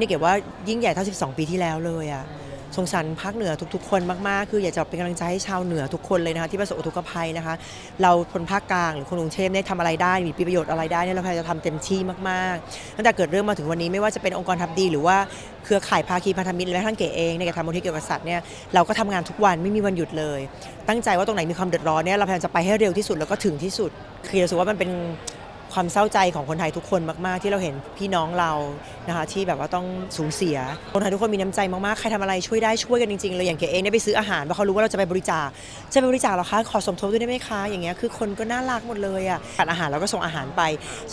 นี่เก็บว่ายิ่งใหญ่เท่า 12 ปีที่แล้วเลยอะสงสารภาคเหนือทุกๆ คนมากๆ คืออยากจะเป็นกำลังใจให้ชาวเหนือทุกคนเลยนะคะที่ประสบอุทกภัยนะคะ เราคนภาคกลางหรือคนกรุงเทพเนี่ยทำอะไรได้ มีประโยชน์อะไรได้เนี่ยเราพยายามจะทำเต็มที่มากๆ ตั้งแต่เกิดเรื่องมาถึงวันนี้ไม่ว่าจะเป็นองค์กรทำดี หรือว่าเครือข่ายภาคีพันธมิตรและทั้งเก๋เองในการทำมูลที่เกี่ยวกับสัตว์เนี่ยเราก็ทำงานทุกวันไม่มีวันหยุดเลย ตั้งใจว่าตรงไหนมีความเดือดร้อนเนี่ยเราพยายามจะไปให้เร็วที่สุดแล้วก็ถึงที่สุดคือรู้สึกว่ามันเป็น ความเศร้าใจของคนไทยทุกคนมากๆ ที่เราเห็นพี่น้องเรานะคะที่แบบว่าต้องสูญเสีย คนไทยทุกคนมีน้ำใจมากๆ ใครทำอะไรช่วยได้ช่วยกันจริงๆเลยอย่างเก๋เองเนี่ยไปซื้ออาหารเพราะเขารู้ว่าเราจะไปบริจาคจะไปบริจาคหรอคะขอสมทบด้วยได้ไหมคะอย่างเงี้ยคือคนก็น่ารักหมดเลยอะตัดอาหารเราก็ส่งอาหารไป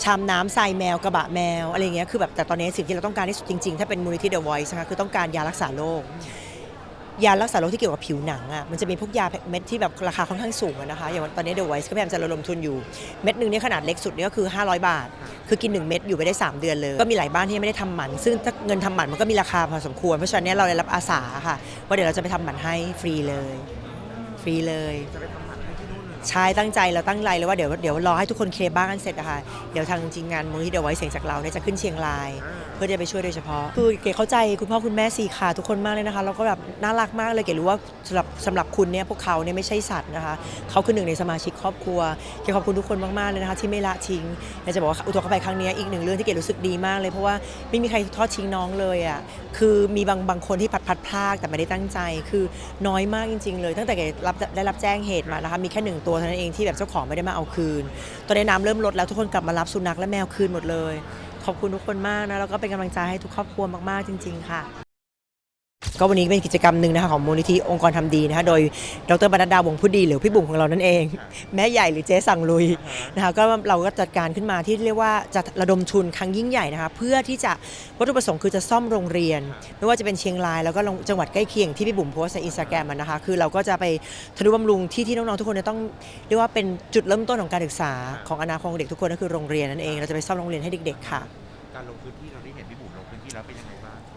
ชามน้ำทรายแมวกระบะแมวอะไรเงี้ยคือแบบแต่ตอนนี้สิ่งที่เราต้องการที่สุดจริงๆ ถ้าเป็นมูลนิธิ The Voice นะคะคือต้องการยารักษาโรค ยารักษาโรคที่เกี่ยวกับผิวหนังอะมันจะมีพวกยาเม็ดที่แบบราคาค่อนข้างสูงนะคะอย่างตอนนี้เดอะไวส์ก็พยายามจะระดมทุนอยู่เม็ดหนึ่งเนี่ยขนาดเล็กสุดเนี่ยก็คือ 500 บาท คือกิน 1 เม็ดอยู่ไปได้ 3 เดือนเลย ก็มีหลายบ้านที่ไม่ได้ทำหมัน ซึ่งถ้าเงินทำหมันมันก็มีราคาพอสมควรเพราะฉะนั้นเราได้รับอาสาค่ะว่าเดี๋ยวเราจะไปทำหมันให้ฟรีเลยฟรีเลยใช่ตั้งใจเราตั้งใจเลยว่าเดี๋ยวเดี๋ยวรอให้ทุกคนเคลียร์บ้านกันเสร็จอะค่ะเดี๋ยวทางทีมงานมูลที่เดอะไวส์เสียงจากเราเนี่ยจะขึ้นเชียงราย เพื่อจะไปช่วยโดยเฉพาะ คือเก๋เข้าใจคุณพ่อคุณแม่สี่ขาทุกคนมากเลยนะคะ แล้วก็แบบน่ารักมากเลยเก๋รู้ว่าสำหรับสำหรับคุณเนี่ยพวกเขาเนี่ยไม่ใช่สัตว์นะคะ เขาคือหนึ่งในสมาชิกครอบครัวเก๋ขอบคุณทุกคนมากๆเลยนะคะ ที่ไม่ละทิ้งอยากจะบอกว่าอุทกภัยครั้งนี้อีกหนึ่งเรื่องที่เก๋รู้สึกดีมากเลยเพราะว่าไม่มีใครทอดทิ้งน้องเลยอะคือมีบางบางคนที่พัดพัดพลากแต่ไม่ได้ตั้งใจ คือน้อยมากจริง ๆ เลย ตั้งแต่เก๋รับได้รับแจ้งเหตุมานะคะมีแค่หนึ่งตัวเท่านั้นเองที่แบบเจ้าของไม่ได้มาเอาคืน ตอนนี้น้ำเริ่มลดแล้วทุกคนกลับมารับสุนัขและแมวคืนหมดเลย ขอบคุณทุกคนมากนะแล้วก็เป็นกำลังใจให้ทุกครอบครัวมากๆจริง ๆ ค่ะ ก็วันนี้เป็นกิจกรรมหนึ่งนะคะของมูลนิธิองค์กรทำดีนะคะโดยดรบรรณดาวงผู้ดีหรือพี่บุ๋มของเรานั่นเอง แม่ใหญ่หรือเจ๊สั่งลุยนะคะก็เราก็จัดการขึ้นมาที่เรียกว่าจะระดมทุนครั้งยิ่งใหญ่นะคะเพื่อที่จะวัตถุประสงค์คือจะซ่อมโรงเรียน ไม่ว่าจะเป็นเชียงรายแล้วก็จังหวัดใกล้เคียงที่พี่บุ๋มโพสต์ในอินสตาแกรมนะคะคือเราก็จะไปทนุบำรุงที่ที่น้องๆทุกคนจะต้องเรียกว่าเป็นจุดเริ่มต้นของการศึกษาของอนาคตของเด็กทุกคนก็คือโรงเรียนนั่นเองเราจะไปซ่อมโรงเรียนให้เด็กๆค่ะ การลงพื้นที่เราได้เห็นพี่บุ๋มลงพื้นที่แล้วเป็นยังไงบ้าง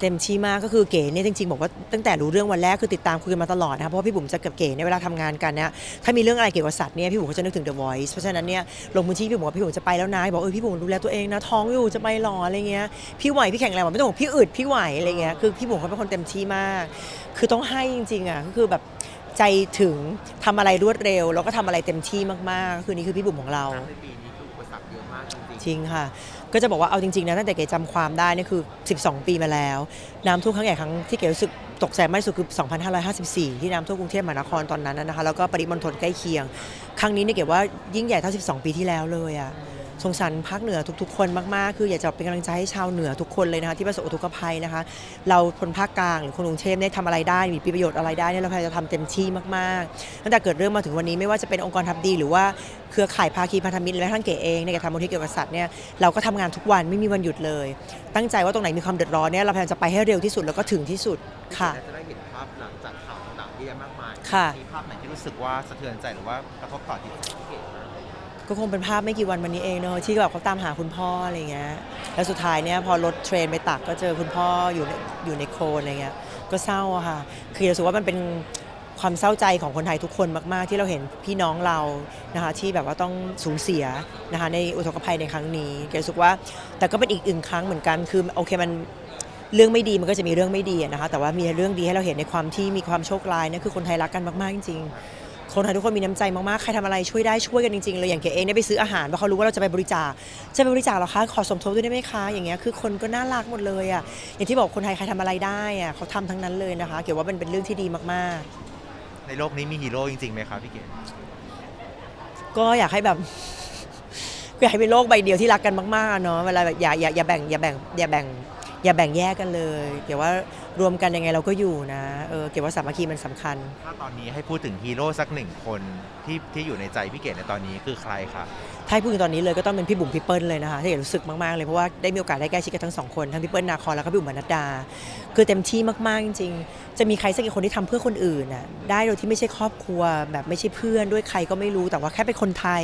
เต็มที่มากก็คือเก๋เนี่ยจริงๆบอกว่าตั้งแต่รู้เรื่องวันแรกคือติดตามคุยกันมาตลอดนะคะเพราะว่าพี่บุ๋มจะกับเก๋เนี่ยเวลาทำงานกันเนี่ยถ้ามีเรื่องอะไรเกี่ยวกับสัตว์เนี่ยพี่บุ๋มก็จะนึกถึง The Voice เพราะฉะนั้นเนี่ยลงพื้นที่พี่บุ๋มบอกว่าพี่บุ๋มจะไปแล้วนะบอกเออพี่บุ๋มดูแลตัวเองนะท้องอยู่จะไปหรออะไรเงี้ยพี่ไหวพี่แข็งแรงบอกไม่ต้องห่วงพี่อึดพี่ไหวอะไรเงี้ยคือพี่บุ๋มเขาเป็นคนเต็มที่มาก คือต้องให้จริงๆอะก็คือแบบใจถึงทำอะไรรวดเร็ว แล้วก็ทำอะไรเต็มที่มากๆก็คือนี่คือพี่บุ๋มของเรา ในปีนี้คืออุปสรรคเยอะมากจริงจริงค่ะ ก็จะบอกว่าเอาจริงๆนะตั้งแต่เก๋จำความได้นี่คือ 12 ปีมาแล้ว น้ำท่วมครั้งใหญ่ครั้งที่เก๋รู้สึกตกใจมากที่สุดคือ 2554 ที่น้ำท่วมกรุงเทพมหานครตอนนั้นนะคะแล้วก็ปริมณฑลใกล้เคียง ครั้งนี้เนี่ยเก๋ว่ายิ่งใหญ่เท่า 12 ปีที่แล้วเลยอะ สงสารภาคเหนือทุก ๆ คนมาก ๆ คืออยากจะเป็นกำลังใจให้ชาวเหนือทุกคนเลยนะคะที่ประสบอุทกภัยนะคะ เราคนภาคกลางหรือคนกรุงเทพเนี่ยทำอะไรได้มีประโยชน์อะไรได้เนี่ยเราพยายามจะทำเต็มที่มากๆตั้งแต่เกิดเรื่องมาถึงวันนี้ไม่ว่าจะเป็นองค์กรทำดีหรือว่าเครือข่ายภาคีพันธมิตรและทั้งเก๋เองในการทำมูลที่เกี่ยวกับสัตว์เนี่ยเราก็ทำงานทุกวันไม่มีวันหยุดเลย ตั้งใจว่าตรงไหนมีความเดือดร้อนเนี่ยเราพยายามจะไปให้เร็วที่สุดแล้วก็ถึงที่สุดๆค่ะและจะได้เห็นภาพหลังจากข่าวต่างๆที่เยอะมากมายค่ะมีภาพไหนที่รู้สึกว่าสะเทือนใจหรือว่ากระทบต่อจิตใจพี่เก๋บ้าง ก็คงเป็นภาพไม่กี่วันวันนี้เองเนอะที่แบบเขาตามหาคุณพ่ออะไรเงี้ยแล้วสุดท้ายเนี่ยพอรถเทรนไปตักก็เจอคุณพ่ออยู่ในอยู่ในโคลนอะไรเงี้ยก็เศร้าอะค่ะ คือรู้สึกว่ามันเป็นความเศร้าใจของคนไทยทุกคนมาก ๆ ที่เราเห็นพี่น้องเรานะคะที่แบบว่าต้องสูญเสียนะคะในอุทกภัยในครั้งนี้เกรู้สึกว่า แต่ก็เป็นอีกอึ่งครั้งเหมือนกันคือโอเคมันเรื่องไม่ดีมันก็จะมีเรื่องไม่ดีนะคะแต่ว่ามีเรื่องดีให้เราเห็นในความที่มีความโชคร้ายเนี่ยคือคนไทยรักกันมาก ๆ จริงๆ คนไทยทุกคนมีน้ำใจมากๆ ใครทำอะไรช่วยได้ช่วยกันจริงๆเลยอย่างเก๋เองเนี่ยไปซื้ออาหารเพราะเขารู้ว่าเราจะไปบริจาคจะไปบริจาคเหรอคะขอสมทบด้วยได้ไหมคะอย่างเงี้ยคือคนก็น่ารักหมดเลยอะอย่างที่บอกคนไทยใครทำอะไรได้อะเขาทำทั้งนั้นเลยนะคะ เก๋ว่ามันเป็นเรื่องที่ดีมากในโลกนี้มีฮีโร่จริงๆไหมครับพี่เก๋ๆก็อยากให้แบบ อยากให้เป็นโลกใบเดียวที่รักกันมากๆอะเนาะเวลาแบบอย่าอย่าอย่าแบ่งอย่าแบ่งอย่าแบ่ง อย่าแบ่งแยกกันเลย เก๋ว่ารวมกันยังไงเราก็อยู่นะเออเก๋ว่าสามัคคีมันสำคัญ ถ้าตอนนี้ให้พูดถึงฮีโร่สักหนึ่งคนที่ที่อยู่ในใจพี่เก๋ในตอนนี้คือใครคะถ้าให้พูดถึงตอนนี้เลยก็ต้องเป็นพี่บุ๋มพี่เปิ้ลเลยนะคะที่เห็นรู้สึกมาก ๆ เลยเพราะว่าได้มีโอกาสได้ใกล้ชิดกันทั้งสองคนทั้งพี่เปิ้ลนาคอนแล้วก็พี่บุ๋มบรรณดา คือเต็มที่มาก ๆ จริง ๆ จะมีใครสักกี่คนที่ทำเพื่อคนอื่นน่ะได้โดยที่ไม่ใช่ครอบครัวแบบไม่ใช่เพื่อนด้วยใครก็ไม่รู้แต่ว่าแค่เป็นคนไทย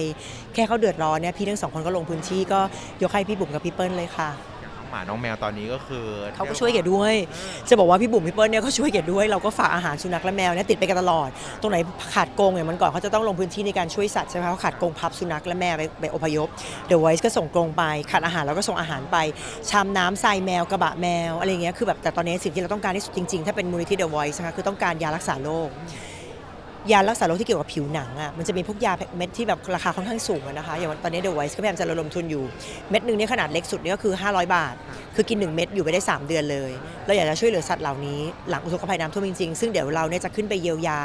แค่เขาเดือดร้อนเนี่ยพี่ทั้งสองคนก็ลงพื้นที่ก็ยกให้พี่บุ๋มกับพี่เปิ้ลเลยค่ะ อย่างน้องไหมาน้องแมวตอนนี้ก็คือเขาก็ช่วยเก๋ด้วย จะบอกว่าพี่บุ๋มพี่เปิ้ลเนี่ยเขาช่วยเก๋ด้วยเราก็ฝากอาหารสุนัขและแมวเนี่ยติดไปกันตลอด ตรงไหนขาดกรงอย่างมันก่อนเขาจะต้องลงพื้นที่ในการช่วยสัตว์ใช่ไหมคะเขาขาดกรงพับสุนัขและแมวไปไปอพยพเดี๋ยวไวส์ก็ส่งกรงไปขาดอาหารเราก็ส่งอาหารไปชามน้ำทรายแมวกระบะแมวอะไรอย่างเงี้ยคือแบบแต่ตอนนี้สิ่งที่เราต้องการที่สุดจริงๆถ้าเป็นมูลนิธิเดอะไวส์นะคะคือต้องการยารักษาโรค ยารักษาโรคที่เกี่ยวกับผิวหนังอะมันจะมีพวกยาเม็ดที่แบบราคาค่อนข้างสูงอะนะคะอย่างตอนนี้เดอะไวส์ก็พยายามจะระดมทุนอยู่เม็ดหนึ่งเนี่ยขนาดเล็กสุดเนี่ยก็คือ 500 บาท คือกิน 1 เม็ดอยู่ไปได้ 3 เดือนเลย เราอยากจะช่วยเหลือสัตว์เหล่านี้หลังอุทกภัยน้ำท่วมจริงๆซึ่งเดี๋ยวเราเนี่ยจะขึ้นไปเยียวยา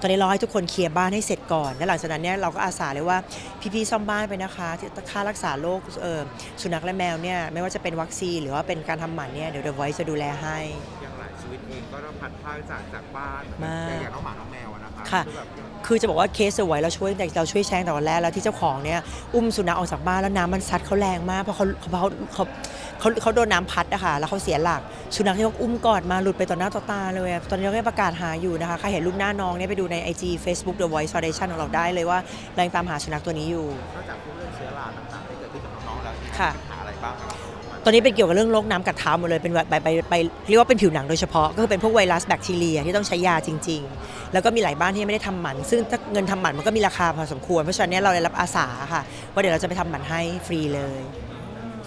ตอนนี้รอให้ทุกคนเคลียร์บ้านให้เสร็จก่อนแล้วหลังจากนั้นเนี่ยเราก็อาสาเลยว่าพี่ๆซ่อมบ้านไปนะคะที่ค่ารักษาโรคเอ่อสุนัขและแมวเนี่ยไม่ว่าจะเป็นวัคซีนหรือว่าเป็นการทำหมันเนี่ยเดี๋ยวเดอะไวส์จะดูแลให้อย่างหลายชีวิตเองก็ต้องพัดพรากจากจากบ้านมากแต่อย่างน้องหมาน้องแมวอะนะ คะค่ะอแบบคือจะบอกว่าเคสเอาไว้เราช่วยแต่เราช่วยแชงแต่วันแรกแล้วที่เจ้าของเนี่ยอุ้มสุนัขออกจากบ้านแล้วน้ำมันซัดเขาแรงมากเพราะเขาเขาเขาเขาเขาโดนน้ำพัดอะค่ะแล้วเขาเสียหลักสุนัขที่เขาอุ้มกอดมาหลุดไปต่อหน้าต่อตาเลยอะตอนนี้เราก็ประกาศหาอยู่นะคะใครเห็นรูปหน้าน้องเนี่ยไปดูใน IG Facebook The Voice Foundation ของเราได้เลยว่าเรายังตามหาสุนัขตัวนี้อยู่นอกจากพวกเรื่องเชื้อราต่างๆที่เกิดขึ้นกับน้องๆแล้วที่ค่ะ ตอนนี้เป็นเกี่ยวกับเรื่องโรคน้ำกัดเท้าหมดเลยเป็นแบบไปไปไปเรียกว่าเป็นผิวหนังโดยเฉพาะ ก็คือเป็นพวกไวรัสแบคทีเรียที่ต้องใช้ยาจริง ๆ แล้วก็มีหลายบ้านที่ไม่ได้ทำหมัน ซึ่งถ้าเงินทำหมันมันก็มีราคาพอสมควร เพราะฉะนั้นเราได้รับอาสาค่ะว่าเดี๋ยวเราจะไปทำหมันให้ฟรีเลย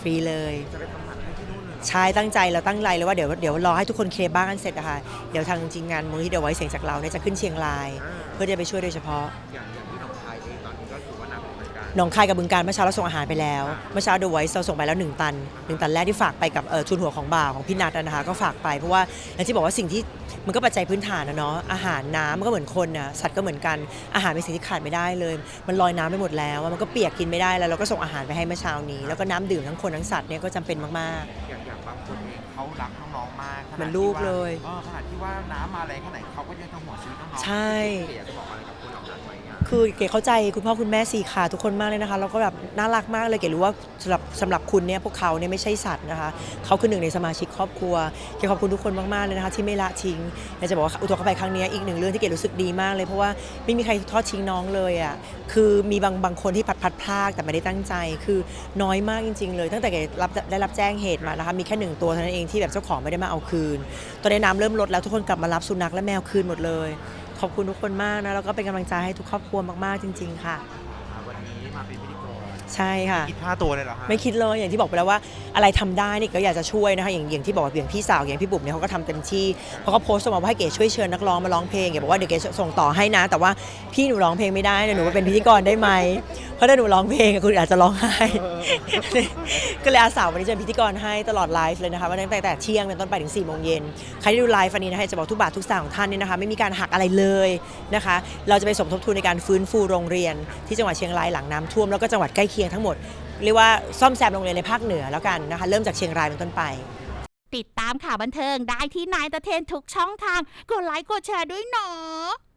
ฟรีเลยจะไปทำหมันให้ใช่ตั้งใจเราตั้งใจเลยว่าเดี๋ยวเดี๋ยวรอให้ทุกคนเคลียร์บ้านกันเสร็จนะคะเดี๋ยวทางทีมงงานมูลที่เดี๋ยวไว้เสียงจากเราเนี่ยจะขึ้นเชียงราย เพื่อจะไปช่วยโดยเฉพาะ หนักเหมือนกันหนองคายกับบึงการเมื่อเช้าเราส่งอาหารไปแล้ว เมื่อเช้าเดอะไวท์เราส่งไปแล้ว 1 ตัน 1 ตันแรกที่ฝากไปกับเอ่อทุนหัวของบ่าวของพี่นัทนะคะก็ฝากไปเพราะว่าอย่างที่บอกว่าสิ่งที่มันก็ปัจจัยพื้นฐานนะเนาะอาหารน้ำมันก็เหมือนคนนะสัตว์ก็เหมือนกันอาหารเป็นสิ่งที่ขาดไม่ได้เลย มันลอยน้ำไปหมดแล้วอะมันก็เปียกกินไม่ได้แล้วเราก็ส่งอาหารไปให้เมื่อเช้านี้ แล้วก็น้ำดื่มทั้งคนทั้งสัตว์เนี่ยก็จำเป็นมากอย่างอย่างบางคนเองเขารักน้องๆมากขนาดเหมือนลูกที่ว่าเลยเออขนาดที่ว่าน้ำมาแรงแค่ไหนเขาก็ยังต้องห่วงชีวิตน้องๆใช่เก๋อยากจะบอกอะไรกับ คือเก๋เข้าใจคุณพ่อคุณแม่สี่ขาทุกคนมากเลยนะคะแล้วก็แบบน่ารักมากเลยเก๋รู้ว่าสำหรับสำหรับคุณเนี่ยพวกเขาเนี่ยไม่ใช่สัตว์นะคะเขาคือหนึ่งในสมาชิกครอบครัวเก๋ขอบคุณทุกคนมากๆเลยนะคะที่ไม่ละทิ้งอยากจะบอกว่าอุทกภัยครั้งนี้อีกหนึ่งเรื่องที่เก๋รู้สึกดีมากเลยเพราะว่าไม่มีใครทอดทิ้งน้องเลยอะคือมีบางบางคนที่พัดพัดพลากแต่ไม่ได้ตั้งใจ คือน้อยมากจริง ๆ เลย ตั้งแต่เก๋รับได้รับแจ้งเหตุมานะคะมีแค่หนึ่งตัวเท่านั้นเองที่แบบเจ้าของไม่ได้มาเอาคืน ตอนนี้น้ำเริ่มลดแล้วทุกคนกลับมารับสุนัขและแมวคืนหมดเลย ขอบคุณทุกคนมากนะแล้วก็เป็นกำลังใจให้ทุกครอบครัวมากๆจริง ๆ ค่ะ วันนี้มาเป็นพิธีกรใช่ค่ะ คิดค่าตัวเลยเหรอฮะไม่คิดเลยอย่างที่บอกไปแล้วว่าอะไรทำได้นี่ก็อยากจะช่วยนะคะอย่างอย่างที่บอกว่าอย่างพี่สาวอย่างพี่บุ๋มเนี่ยเขาก็ทำเต็มที่เพราะเขาโพสต์มาว่าให้เก๋ช่วยเชิญนักร้องมาร้องเพลงเก๋บอกว่าเดี๋ยวเก๋ส่งต่อให้นะ แต่ว่าพี่หนูร้องเพลงไม่ได้นะหนูมาเป็นพิธีกรได้ไหม เพราะถ้าหนูร้องเพลงคุณอาจจะร้องไห้ ก็เลยอาสาวันนี้จะเป็นพิธีกรให้ตลอดไลฟ์เลยนะคะวันนั้นตั้งแต่เที่ยงเป็นต้นไปถึง4ี่โมงเย็นใครที่ดูไลฟ์วันนี้นะคะจะบอกทุกบาททุกสตางค์ของท่านเนี่ยนะคะ ไม่มีการหักอะไรเลยนะคะ เราจะไปสมทบทุนในการฟื้นฟูโรงเรียน ที่จังหวัดเชียงรายหลังน้ำท่วมแล้วก็จังหวัดใกล้เคียงทั้งหมดเรียกว่าซ่อมแซมโรงเรียนในภาคเหนือแล้วกันนะคะ เริ่มจากเชียงรายเป็นต้นไปติดตามข่าวบันเทิงได้ที่นายตะเทนทุกช่องทาง กดไลค์กดแชร์ด้วยเนาะ